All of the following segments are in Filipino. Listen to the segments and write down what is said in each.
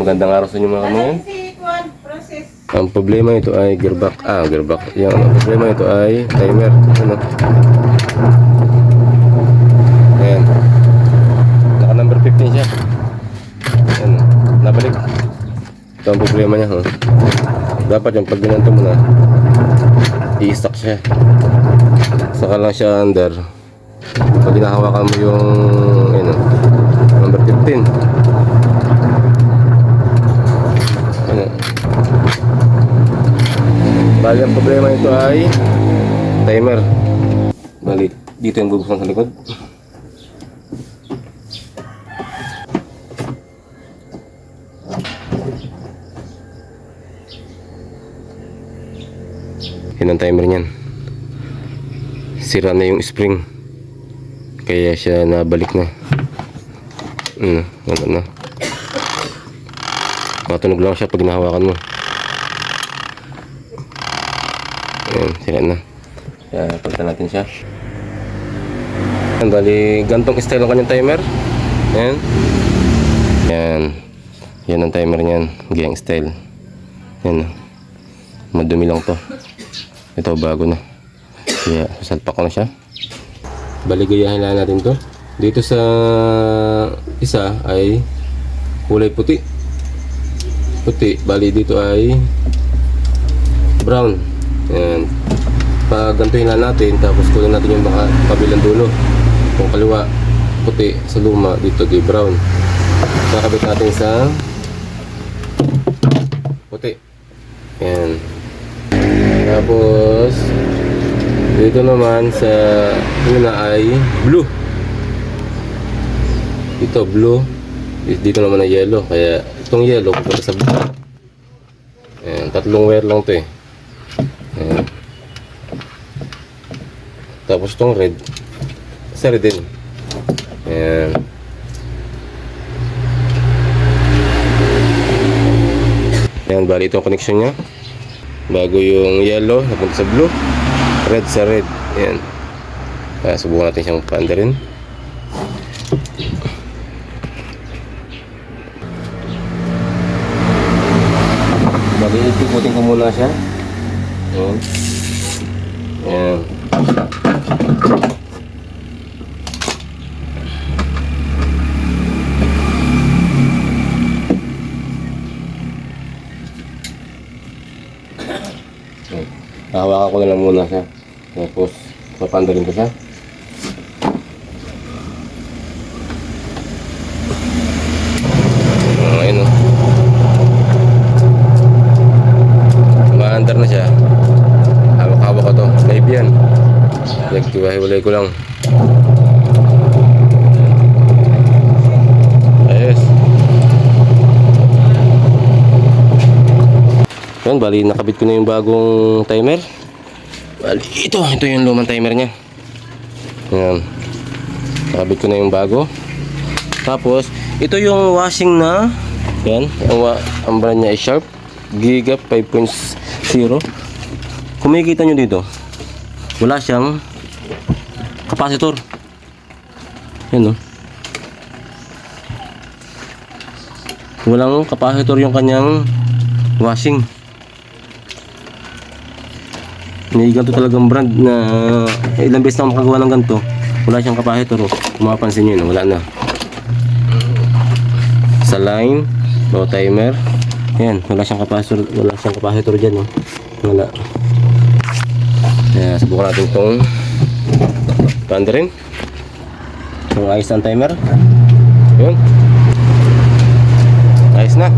magandang araw sa inyo mga process. Ang problema ito ay gearbox. Ah, gearbox. Yung ang problema ito ay timer. Ano? Ayan. Naka number 15 siya. Ayan. Nabalik. Ito ang problema niya. Oh. Dapat yung pag ginanto mo na, i-stock siya. Saka lang siya under. Pag hinahawakan mo yung ano, number 15. Bali ang problema nito ay timer. Bali, dito yung bubuksan sa likod. Yan ang timer niyan. Sira na yung spring. Kaya siya nabalik na. Ano, wala na. Matunog lang siya pag hinahawakan mo. Ayan, sila na. Kaya palitan natin siya. Ayan, bali, gantong style ang kanyang timer. Ayan. Ayan. Yan ang timer niyan. Gang style. Ayan. oh. Madumi lang to. Ito, bago na. Kaya, sasalpak ko na siya. Bali, gayahin lang natin to. Dito sa isa ay kulay puti. Puti. Bali, dito ay brown. Ayan. Pag lang natin, tapos kunin natin yung baka kabilang dulo. Kung kaliwa, puti sa luma, dito di brown. Kakabit natin sa puti. Ayan. Tapos, dito naman sa una ay blue. Dito blue. Dito naman ay yellow. Kaya itong yellow pupunta sa blue. Ayan, tatlong wire lang to eh. Ayan. Tapos itong red, sa red din. Ayan. Ayan, bali itong connection niya. Bago yung yellow, napunta sa blue. Red sa red. Ayan. Kaya subukan natin siyang paanda rin. Bali, ikutin ko muna siya. Ayan. Ayan. Hahawakan ko na lang muna siya. Tapos, papandalin ko siya. Oh, ayun o. Umaandar na siya. Hawak-hawak ko to. Live yan. Nagtiwahiwalay ko lang. Ayos. Yan, bali nakabit ko na yung bagong timer. Bali, ito, ito yung lumang timer niya. Yan. Nakabit ko na yung bago. Tapos, ito yung washing na yan, ang, ang brand niya ay Sharp Giga 5.0 Kung makikita nyo dito wala siyang capacitor. Yan o walang capacitor yung kanyang washing. May ganito talagang brand na ilang beses na makagawa ng ganito wala siyang capacitor oh. kung mapapansin nyo yun, wala na. Sa line no timer. Yan wala siyang capacitor wala siyang capacitor dyan oh. wala kaya subukan natin itong panda rin itong ayos ng timer. Yun. Ayos na.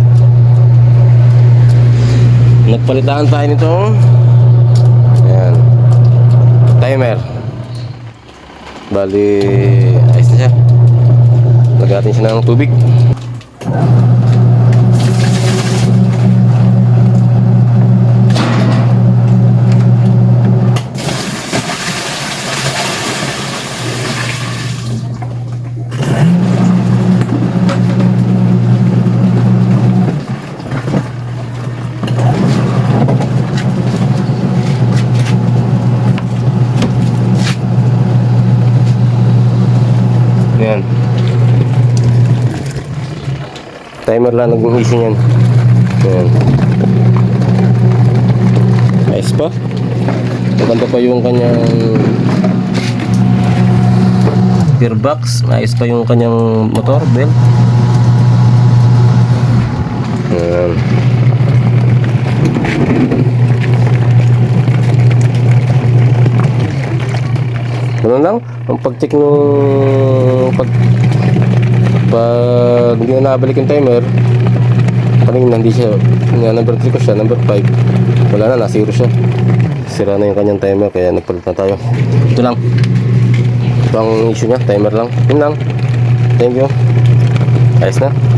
Nagpalitaan tayo nitong yan timer. Bali ayos na siya. Lagyan siya ng tubig Yan. Timer lang niyan. Yan. Ayos pa. Maganda pa yung kanyang gearbox. Ayos pa yung kanyang motor, belt. Yan. Ganun lang. Ang pag-check nung pag pag hindi na nabalik yung timer kanina hindi siya nga number 3 ko siya number 5 wala na na-zero siya. Sira na yung kanyang timer kaya nagpalit na tayo. Ito lang. Ito ang issue niya timer lang. Yun lang. Thank you. Ayos na